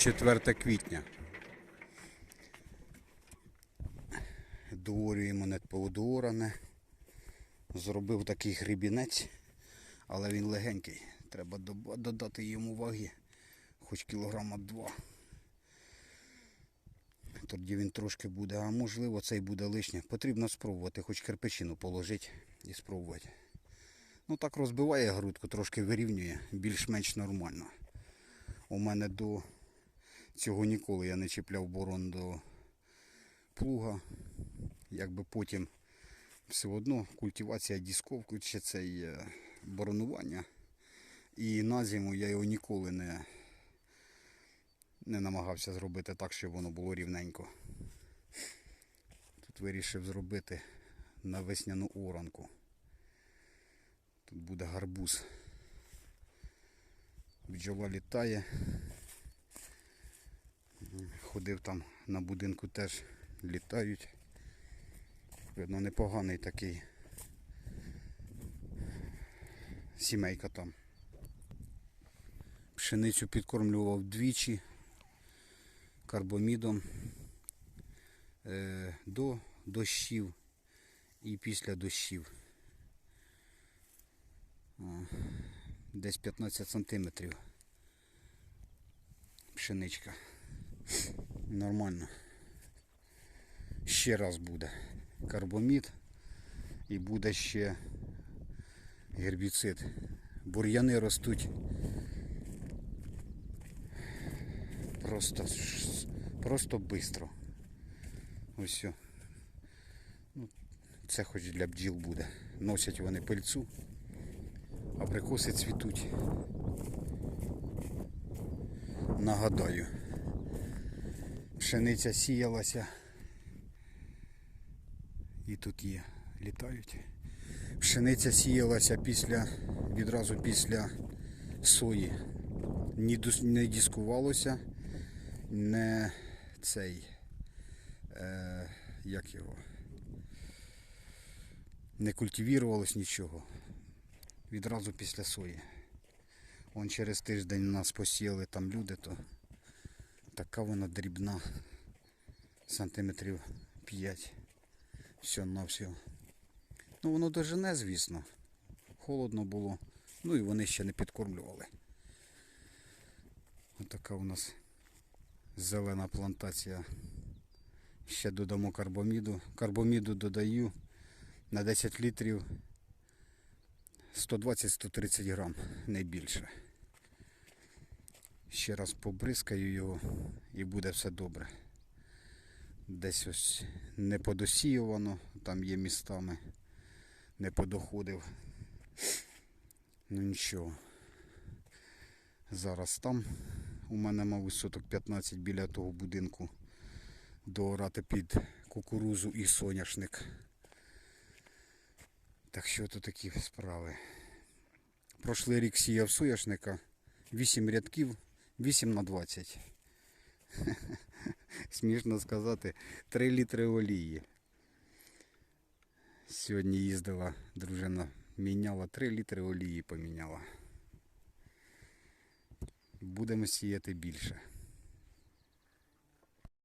4 квітня. Доорюємо не поводооране. Зробив такий грибінець, але він легенький. Треба додати йому ваги, хоч кілограма два. Тоді він трошки буде, а можливо цей буде лишнє. Потрібно спробувати, хоч кирпичину положити і спробувати. Ну так розбиває грудку, трошки вирівнює, більш-менш нормально. У мене до цього ніколи я не чіпляв борон до плуга. Якби потім все одно культивація дісковки чи це є боронування. І на зиму я його ніколи не, не намагався зробити так, щоб воно було рівненько. Тут вирішив зробити на весняну оранку. Тут буде гарбуз. Бджола літає. Ходив там на будинку теж літають. Видно, непоганий такий сімейка там. Пшеницю підкормлював двічі карбомідом е, до дощів і після дощів. Десь 15 сантиметрів пшеничка. Нормально. Ще раз буде карбомід і буде ще гербіцид. Бур'яни ростуть просто, просто бистро. Ось. Ну, це хоч для бджіл буде. Носять вони пильцу. Абрикоси цвітуть. Нагадаю, пшениця сіялася. І тут є, літають. Пшениця сіялася після, відразу після сої. Ні не дискувалося, не цей, е, як його, не культивірувалось нічого. Відразу після сої. Вон через тиждень нас посіяли там люди, то така вона дрібна, сантиметрів 5. Все на все. Ну воно дожене, звісно. Холодно було. Ну і вони ще не підкормлювали. Отака у нас зелена плантація. Ще додамо карбоміду. Карбоміду додаю на 10 літрів 120-130 грам, не більше. Ще раз побризкаю його і буде все добре. Десь ось не подосіювано, там є містами, не подоходив. Ну нічого. Зараз там у мене, мабуть, соток 15 біля того будинку доорати під кукурузу і соняшник. Так що то такі справи. Прошлий рік сіяв соняшника 8 рядків, 8 на 20. Смішно сказати, 3 літри олії. Сьогодні їздила дружина, міняла 3 літри олії поміняла. Будемо сіяти більше.